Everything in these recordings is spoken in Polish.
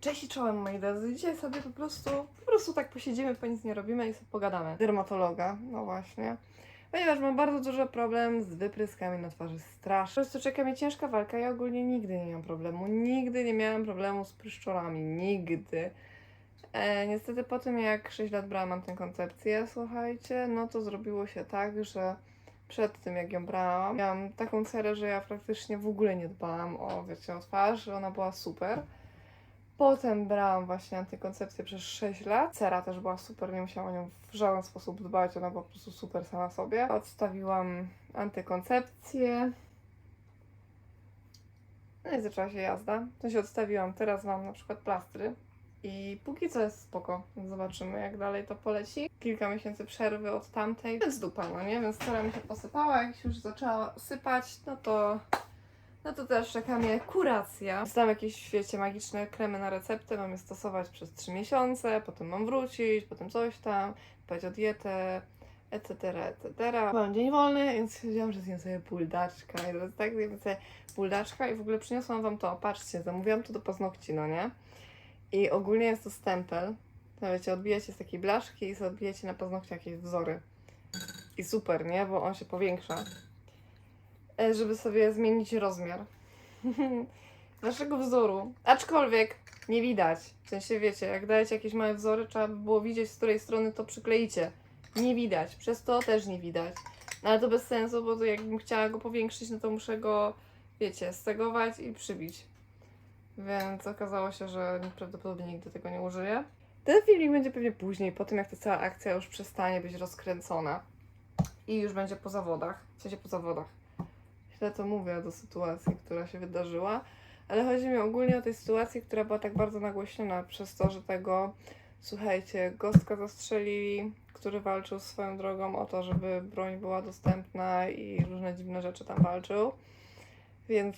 Cześć i czołem moi drodzy. Dzisiaj sobie po prostu, po prostu tak posiedzimy, po nic nie robimy i sobie pogadamy. Dermatologa, no właśnie. Ponieważ mam bardzo duży problem z wypryskami na twarzy. Strasznie. Po prostu czeka mnie ciężka walka. Ja ogólnie nigdy nie miałam problemu. Nigdy nie miałam problemu z pryszczorami. Nigdy. E, niestety po tym jak 6 lat brałam antykoncepcję, słuchajcie, no to zrobiło się tak, że przed tym jak ją brałam, miałam taką cerę, że ja praktycznie w ogóle nie dbałam o, wiecie, o twarz, ona była super. Potem brałam właśnie antykoncepcję przez 6 lat. Cera też była super, nie musiałam o nią w żaden sposób dbać, ona była po prostu super sama sobie. Odstawiłam antykoncepcję. No i zaczęła się jazda. To się odstawiłam. Teraz mam na przykład plastry. I póki co jest spoko. Zobaczymy, jak dalej to poleci. Kilka miesięcy przerwy od tamtej. Więc dupa, no nie? Więc cera mi się posypała. Jak się już zaczęła sypać, no to no to też czeka mnie kuracja. Dostałam jakieś, wiecie, magiczne kremy na receptę, mam je stosować przez 3 miesiące, potem mam wrócić, potem coś tam, dbać o dietę, etc., etc. Mam dzień wolny, więc stwierdziłam, że zjem sobie buldaczka. I jest tak, zjem sobie buldaczka i w ogóle przyniosłam wam to, patrzcie, zamówiłam to do paznokci, no nie? I ogólnie jest to stempel. To wiecie, odbijacie z takiej blaszki i sobie odbijacie na paznokcie jakieś wzory. I super, nie? Bo on się powiększa żeby sobie zmienić rozmiar waszego wzoru. Aczkolwiek nie widać. W sensie wiecie, jak dajecie jakieś małe wzory, trzeba by było widzieć, z której strony to przykleicie. Nie widać, przez to też nie widać. No ale to bez sensu, bo to jakbym chciała go powiększyć, no to muszę go, wiecie, stegować i przybić. Więc okazało się, że prawdopodobnie nigdy tego nie użyję. Ten filmik będzie pewnie później, po tym jak ta cała akcja już przestanie być rozkręcona. I już będzie po zawodach. W sensie po zawodach źle to mówię do sytuacji, która się wydarzyła, ale chodzi mi ogólnie o tej sytuacji, która była tak bardzo nagłośniona przez to, że tego, słuchajcie, Gostka zastrzelili, który walczył swoją drogą o to, żeby broń była dostępna i różne dziwne rzeczy tam walczył. Więc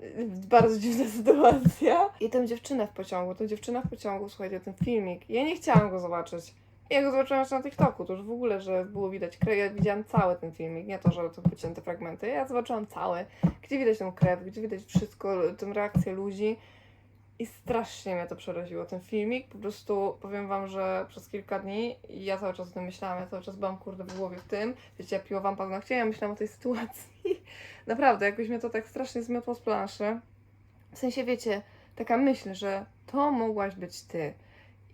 y, bardzo dziwna sytuacja. I tę dziewczynę w pociągu, tę dziewczynę w pociągu, słuchajcie, ten filmik, ja nie chciałam go zobaczyć. Ja go zobaczyłam jeszcze na TikToku, to już w ogóle, że było widać krew. Ja widziałam cały ten filmik, nie to, że to wycięte fragmenty. Ja zobaczyłam cały, gdzie widać tą krew, gdzie widać wszystko, tę reakcję ludzi. I strasznie mnie to przeraziło, ten filmik. Po prostu powiem wam, że przez kilka dni ja cały czas o tym myślałam, ja cały czas byłam kurde w głowie w tym. Wiecie, ja piłowałam paznokcie, ja myślałam o tej sytuacji. Naprawdę, jakoś mnie to tak strasznie zmiotło z planszy. W sensie, wiecie, taka myśl, że to mogłaś być ty.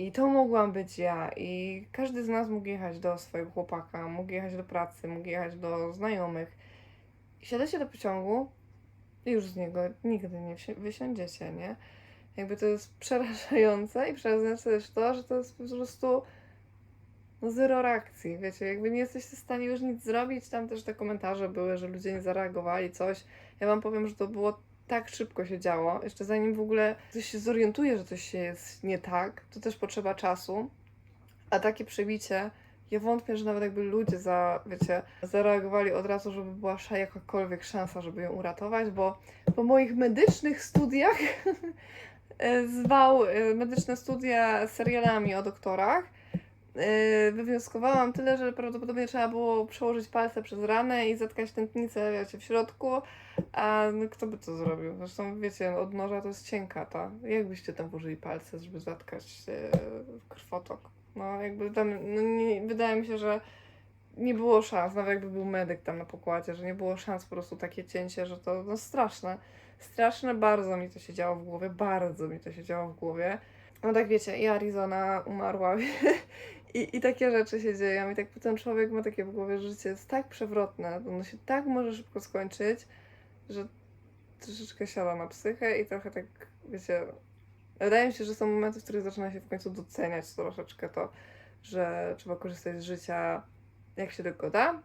I to mogłam być ja. I każdy z nas mógł jechać do swojego chłopaka, mógł jechać do pracy, mógł jechać do znajomych. I siadacie do pociągu i już z niego nigdy nie wysiądziecie, nie? Jakby to jest przerażające i przerażające też to, że to jest po prostu zero reakcji, wiecie, jakby nie jesteście w stanie już nic zrobić. Tam też te komentarze były, że ludzie nie zareagowali, coś. Ja wam powiem, że to było tak szybko się działo. Jeszcze zanim w ogóle ktoś się zorientuje, że coś się jest nie tak, to też potrzeba czasu. A takie przebicie, ja wątpię, że nawet jakby ludzie za, wiecie, zareagowali od razu, żeby była jakakolwiek szansa, żeby ją uratować, bo po moich medycznych studiach zwał e, medyczne studia serialami o doktorach, e, wywnioskowałam tyle, że prawdopodobnie trzeba było przełożyć palce przez ranę i zatkać tętnicę, wiecie, w środku, a no, kto by to zrobił? Zresztą wiecie, od noża to jest cienka ta. Jak byście tam włożyli palce, żeby zatkać e, krwotok? No jakby tam, no, nie, wydaje mi się, że nie było szans, nawet jakby był medyk tam na pokładzie, że nie było szans po prostu takie cięcie, że to no straszne. Straszne, bardzo mi to się działo w głowie, bardzo mi to się działo w głowie. No tak wiecie, i Arizona umarła i, i takie rzeczy się dzieją i tak potem człowiek ma takie w głowie, że życie jest tak przewrotne, ono się tak może szybko skończyć, że troszeczkę siada na psychę i trochę tak, wiecie, wydaje mi się, że są momenty, w których zaczyna się w końcu doceniać troszeczkę to, że trzeba korzystać z życia jak się tylko da.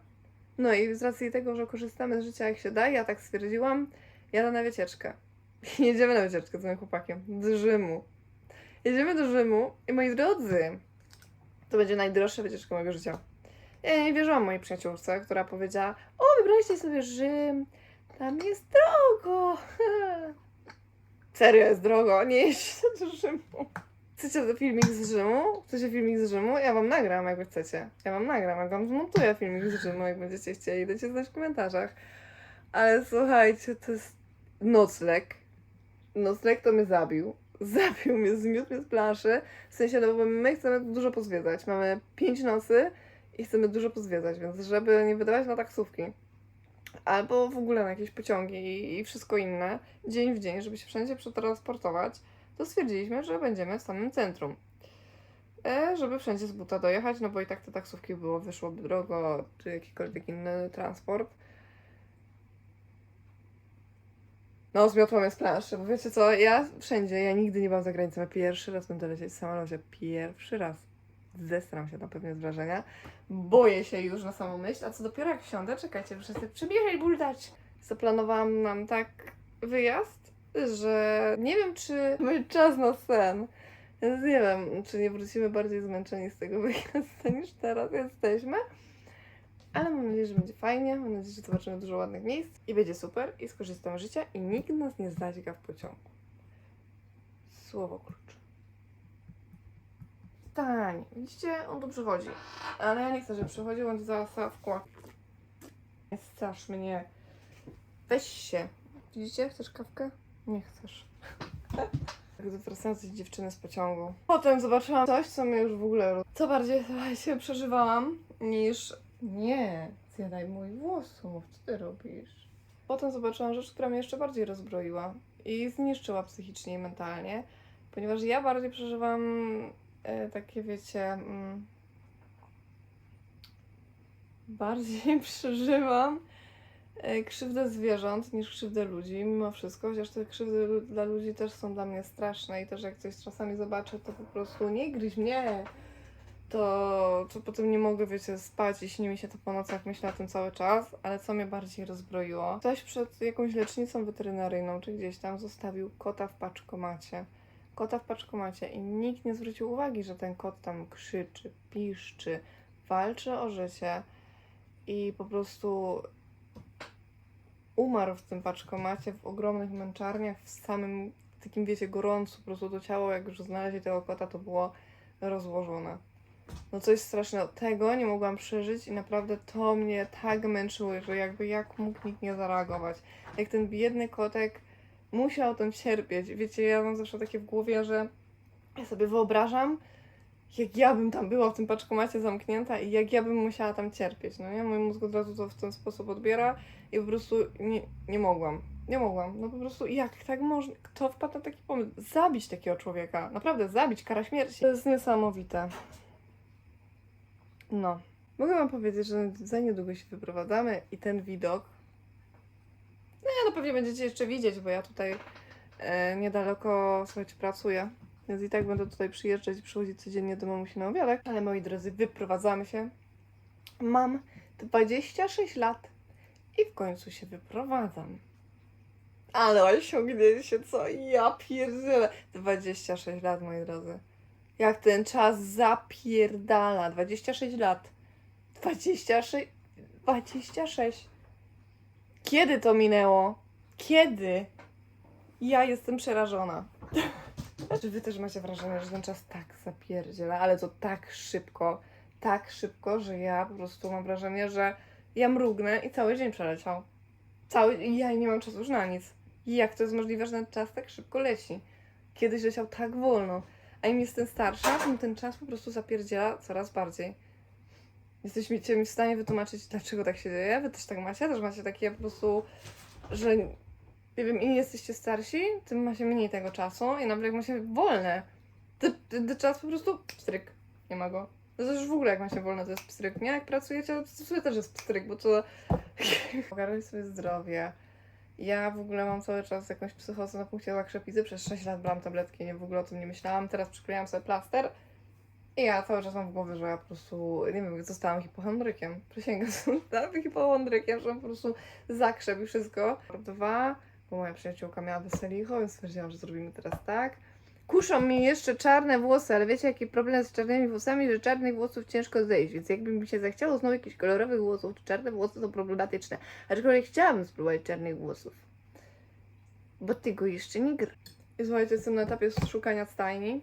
No i z racji tego, że korzystamy z życia jak się da, ja tak stwierdziłam, jadę na wycieczkę. Jedziemy na wycieczkę z moim chłopakiem do Rzymu. Jedziemy do Rzymu i moi drodzy, to będzie najdroższa wycieczka mojego życia. Ja nie wierzyłam mojej przyjaciółce, która powiedziała, o wybraliście sobie Rzym, tam jest drogo. Serio jest drogo, nie jeźdźcie do Rzymu. Chcecie filmik z Rzymu? Chcecie filmik z Rzymu? Ja wam nagram, jakby chcecie. Ja wam nagram, jak wam zmontuję filmik z Rzymu, jak będziecie chcieli, dajcie znać w komentarzach. Ale słuchajcie, to jest nocleg. Nocleg to mnie zabił. Zabił mnie, zmiótł mnie z planszy. W sensie, no bo my chcemy dużo pozwiedzać. Mamy pięć nocy i chcemy dużo pozwiedzać, więc żeby nie wydawać na taksówki albo w ogóle na jakieś pociągi i- wszystko inne, dzień w dzień, żeby się wszędzie przetransportować, to stwierdziliśmy, że będziemy w samym centrum. E, żeby wszędzie z buta dojechać, no bo i tak te taksówki było, wyszłoby drogo, czy jakikolwiek inny transport. No, zmiotła mnie z planszy, bo wiecie co, ja wszędzie, ja nigdy nie byłam za granicą, ja pierwszy raz będę lecieć w samolocie, pierwszy raz. Zestram się na pewnie z wrażenia. Boję się już na samą myśl, a co dopiero jak wsiądę, czekajcie, muszę sobie przybierzeć bultać. Zaplanowałam nam tak wyjazd, że nie wiem, czy będzie czas na sen. Więc nie wiem, czy nie wrócimy bardziej zmęczeni z tego wyjazdu niż teraz jesteśmy. Ale mam nadzieję, że będzie fajnie, mam nadzieję, że zobaczymy dużo ładnych miejsc i będzie super i skorzystamy z życia i nikt nas nie zdźga w pociągu. Słowo klucz. Stań. Widzicie, on tu przychodzi. Ale ja nie chcę, żeby przychodził, on zaraz w kłak. Nie strasz mnie. Weź się. Widzicie? Chcesz kawkę? Nie chcesz. Gdy wracając z dziewczyny z pociągu. Potem zobaczyłam coś, co mnie już w ogóle... Co bardziej się przeżywałam niż... Nie, zjadaj mój włosów, co ty robisz? Potem zobaczyłam rzecz, która mnie jeszcze bardziej rozbroiła i zniszczyła psychicznie i mentalnie, ponieważ ja bardziej przeżywam e, takie, wiecie... Mm, bardziej przeżywam e, krzywdę zwierząt niż krzywdę ludzi, mimo wszystko, chociaż te krzywdy dla ludzi też są dla mnie straszne i też jak coś czasami zobaczę, to po prostu nie gryź mnie, to, to potem nie mogę, wiecie, spać i śni mi się to po nocach, myślę o tym cały czas, ale co mnie bardziej rozbroiło? Ktoś przed jakąś lecznicą weterynaryjną czy gdzieś tam zostawił kota w paczkomacie. Kota w paczkomacie i nikt nie zwrócił uwagi, że ten kot tam krzyczy, piszczy, walczy o życie i po prostu umarł w tym paczkomacie w ogromnych męczarniach, w samym takim, wiecie, gorącu, po prostu to ciało, jak już znaleźli tego kota, to było rozłożone. No coś strasznego. Tego nie mogłam przeżyć i naprawdę to mnie tak męczyło, że jakby jak mógł nikt nie zareagować. Jak ten biedny kotek musiał tym cierpieć. Wiecie, ja mam zawsze takie w głowie, że ja sobie wyobrażam, jak ja bym tam była w tym paczkomacie zamknięta i jak ja bym musiała tam cierpieć, no nie? Mój mózg od razu to w ten sposób odbiera i po prostu nie, nie mogłam. Nie mogłam. No po prostu jak tak można? Kto wpadł na taki pomysł? Zabić takiego człowieka. Naprawdę, zabić, kara śmierci. To jest niesamowite. No. Mogę wam powiedzieć, że za niedługo się wyprowadzamy i ten widok no no pewnie będziecie jeszcze widzieć, bo ja tutaj e, niedaleko, słuchajcie, pracuję. Więc i tak będę tutaj przyjeżdżać i przychodzić codziennie do mamusi na obiadek. Ale moi drodzy, wyprowadzamy się. Mam 26 lat i w końcu się wyprowadzam. Ale osiągnięcie, co? Ja pierdzielę. 26 lat, moi drodzy. Jak ten czas zapierdala. 26 lat. 26. 26. Kiedy to minęło? Kiedy? Ja jestem przerażona. Czy wy też macie wrażenie, że ten czas tak zapierdziela, ale to tak szybko, tak szybko, że ja po prostu mam wrażenie, że ja mrugnę i cały dzień przeleciał. Cały, ja nie mam czasu już na nic. Jak to jest możliwe, że ten czas tak szybko leci? Kiedyś leciał tak wolno, im jestem starsza, tym ten czas po prostu zapierdziela coraz bardziej. Jesteście mi w stanie wytłumaczyć, dlaczego tak się dzieje? Wy też tak macie? Też macie takie po prostu, że nie wiem, im jesteście starsi, tym macie mniej tego czasu i nawet jak macie wolne, to czas po prostu pstryk. Nie ma go. To też w ogóle jak macie wolne, to jest pstryk, nie? Jak pracujecie, to też jest pstryk, bo to... Ogarnij sobie zdrowie. Ja w ogóle mam cały czas jakąś psychozę na punkcie zakrzepicy. Przez 6 lat brałam tabletki, nie w ogóle o tym nie myślałam. Teraz przyklejam sobie plaster. I ja cały czas mam w głowie, że ja po prostu, nie wiem, zostałam hipochondrykiem. Przysięgam, zostałam hipochondrykiem, że po prostu zakrzep i wszystko. Dwa, bo moja przyjaciółka miała weselicho, więc stwierdziłam, że zrobimy teraz tak. Kuszą mi jeszcze czarne włosy, ale wiecie jaki problem z czarnymi włosami, że czarnych włosów ciężko zejść, więc jakby mi się zachciało znowu jakichś kolorowych włosów, to czarne włosy są problematyczne. Aczkolwiek chciałabym spróbować czarnych włosów. Bo tego jeszcze nie gra. I słuchajcie, jestem na etapie szukania stajni.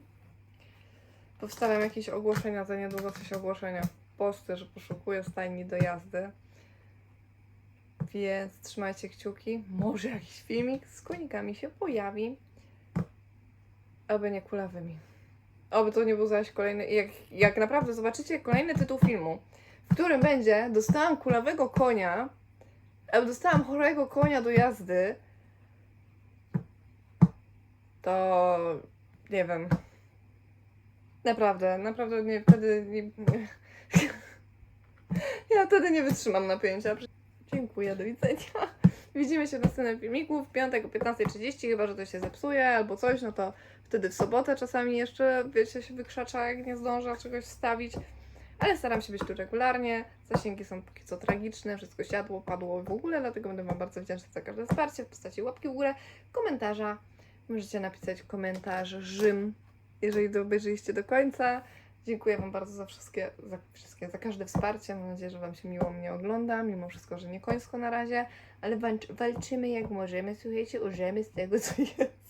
Powstawiam jakieś ogłoszenia, za niedługo coś ogłoszenia. Posty, że poszukuję stajni do jazdy. Więc trzymajcie kciuki. Może jakiś filmik z konikami się pojawi. Aby nie kulawymi. Oby to nie był zaś kolejny. Jak, jak naprawdę zobaczycie kolejny tytuł filmu, w którym będzie dostałam kulawego konia, albo dostałam chorego konia do jazdy, to nie wiem. Naprawdę, naprawdę nie, wtedy nie, nie. Ja wtedy nie wytrzymam napięcia. Dziękuję, do widzenia. Widzimy się w następnym filmiku w piątek o 15.30, chyba że to się zepsuje albo coś, no to wtedy w sobotę czasami jeszcze, wiecie, się wykrzacza, jak nie zdążę czegoś wstawić. Ale staram się być tu regularnie. Zasięgi są póki co tragiczne, wszystko siadło, padło w ogóle, dlatego będę Wam bardzo wdzięczna za każde wsparcie w postaci łapki w górę, komentarza. Możecie napisać komentarz Rzym, jeżeli to do końca. Dziękuję Wam bardzo za wszystkie, za wszystkie, za każde wsparcie. Mam nadzieję, że Wam się miło mnie ogląda, mimo wszystko, że nie końsko na razie, ale walcz, walczymy jak możemy. Słuchajcie, użyjemy z tego, co jest.